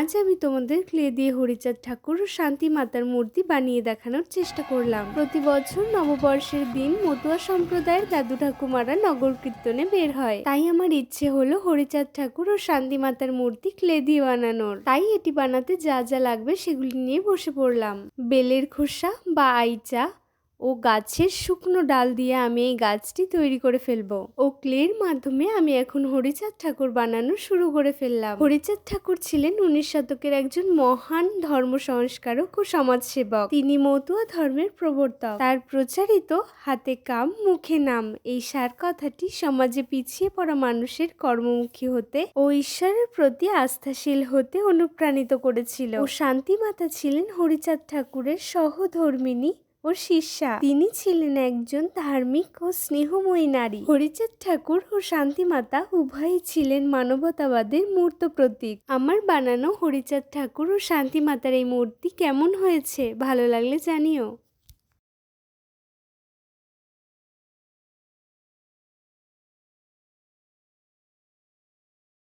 আজ আমি তোমাদের ক্লে দিয়ে হরিচাঁদ ঠাকুর ও শান্তি মাতার মূর্তি বানিয়ে দেখানোর চেষ্টা করলাম। প্রতি বছর নববর্ষের দিন মতুয়া সম্প্রদায়ের দাদু ঠাকুমারা নগর কীর্তনে বের হয়। তাই আমার ইচ্ছে হলো হরিচাঁদ ঠাকুর ও শান্তি মাতার মূর্তি ক্লে দিয়ে বানানোর। তাই এটি বানাতে যা যা লাগবে সেগুলি নিয়ে বসে পড়লাম। বেলের খোসা বা আইচা ও গাছের শুকনো ডাল দিয়ে আমি এই গাছটি তৈরি করে ফেলব। ও ক্লের মাধ্যমে আমি এখন হরিচাঁদ ঠাকুর বানানো শুরু করে ফেললাম। হরিচাঁদ ঠাকুর ছিলেন উনিশ শতকের একজন মহান ধর্ম সংস্কারক ও সমাজসেবক। তিনি মতুয়া ধর্মের প্রবর্তক। তার প্রচারিত হাতে কাম, মুখে নাম, এই সার কথাটি সমাজে পিছিয়ে পড়া মানুষের কর্মমুখী হতে ও ঈশ্বরের প্রতি আস্থাশীল হতে অনুপ্রাণিত করেছিল। ও শান্তিমাতা ছিলেন হরিচাঁদ ঠাকুরের সহধর্মিনী ও শিষ্যা। তিনি ছিলেন একজন ধার্মিক ও স্নেহময়ী নারী। হরিচাঁদ ঠাকুর ও শান্তিমাতা উভয়ই ছিলেন মানবতাবাদের মূর্ত প্রতীক। আমার বানানো হরিচাঁদ ঠাকুর ও শান্তিমাতার এই মূর্তি কেমন হয়েছে? ভালো লাগলে জানিও।